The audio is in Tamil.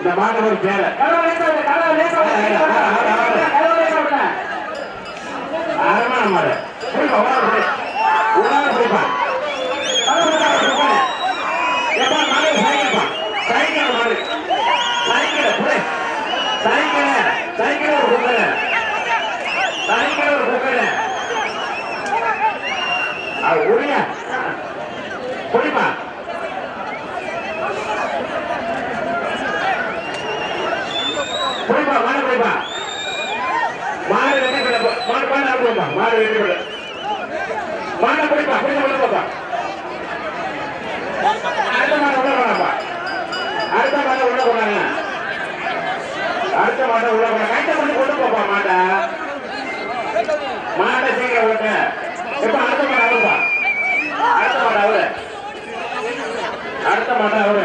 இந்த மாணவர் பேர. கதவை மாடு உள்ளார போய் உள்ளார மாடு சைக்கிள்ப்பா சைக்கிள் மாடு ஒரு ஒரு அது போய்பா மாடு போய்பா மாடு வெட்டி விட மாடு மாடு அனுப்புப்பா மாடு வெட்டி விட மாடை போய்பா போய் உள்ள போப்பா அடுத்த மாடை உள்ள போனாப்பா. அடுத்த மாடை உள்ள போனாங்க. அடுத்த மாடை உள்ள போனா கைட்ட பண்ணி கொண்டு போப்பா மாட்டை. மாட்டை சீக்கிரம் ஓட்டு இப்ப அடுத்த மாடை அவருப்பா அடுத்த மாடை அவரு அடுத்த மாடை அவரு